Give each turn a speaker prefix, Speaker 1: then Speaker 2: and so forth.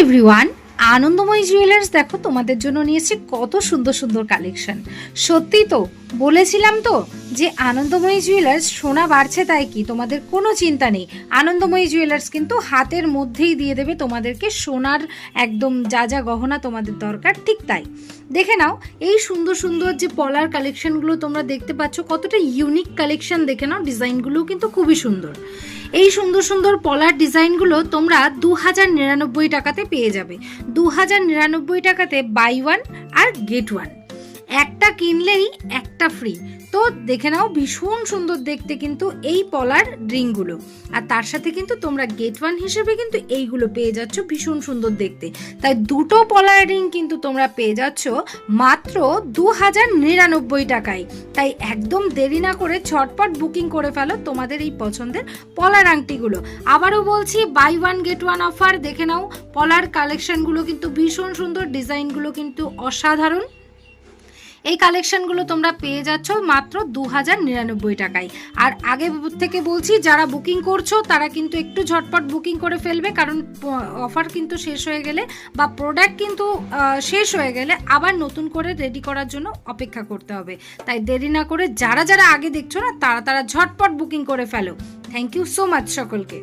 Speaker 1: Everyone, আনন্দময়ী jewellers দেখো তোমাদের জন্য নিয়েছি কত সুন্দর সুন্দর কালেকশন সত্যি তো, বলেছিলাম তো যে আনন্দময়ী জুয়েলার্স সোনা বাড়ছে তাই কি, তোমাদের কোনো চিন্তা নেই। আনন্দময়ী জুয়েলার্স কিন্তু হাতের মধ্যেই দিয়ে দেবে তোমাদেরকে সোনার একদম যা যা গহনা তোমাদের দরকার, ঠিক তাই। দেখে নাও, এই সুন্দর সুন্দর যে পলার কালেকশনগুলো তোমরা দেখতে পাচ্ছ, কতটা ইউনিক কালেকশন দেখে নাও ডিজাইনগুলোও কিন্তু খুবই সুন্দর। এই সুন্দর সুন্দর পলার ডিজাইনগুলো তোমরা দু হাজার নিরানব্বই টাকাতে পেয়ে যাবে। দু হাজার নিরানব্বই টাকাতে বাই ওয়ান আর গেট ওয়ান একটা কিনলেই একটা ফ্রি তো দেখে নাও, ভীষণ সুন্দর দেখতে কিন্তু এই পলার ড্রিঙ্কগুলো। আর তার সাথে কিন্তু তোমরা গেট ওয়ান হিসেবে কিন্তু এইগুলো পেয়ে যাচ্ছ, ভীষণ সুন্দর দেখতে। তাই দুটো পলার রিং কিন্তু তোমরা পেয়ে যাচ্ছ, মাত্র দু হাজার নিরানব্বই টাকায়। তাই একদম দেরি না করে ছটপট বুকিং করে ফেলো তোমাদের এই পছন্দের পলার আংটিগুলো। আবারও বলছি, buy one, get one offer. দেখে নাও, পলার কালেকশনগুলো কিন্তু ভীষণ সুন্দর, ডিজাইনগুলো কিন্তু অসাধারণ। এই কালেকশনগুলো তোমরা পেয়ে যাচ্ছ মাত্র দু হাজার নিরানব্বই টাকায়। আর আগে থেকে বলছি, যারা বুকিং করছ, তারা কিন্তু একটু ঝটপট বুকিং করে ফেলবে, কারণ অফার কিন্তু শেষ হয়ে গেলে বা প্রোডাক্ট কিন্তু শেষ হয়ে গেলে আবার নতুন করে রেডি করার জন্য অপেক্ষা করতে হবে। তাই দেরি না করে যারা যারা আগে দেখছ না, তারা তারা ঝটপট বুকিং করে ফেলো। থ্যাংক ইউ সো মাচ সকলকে।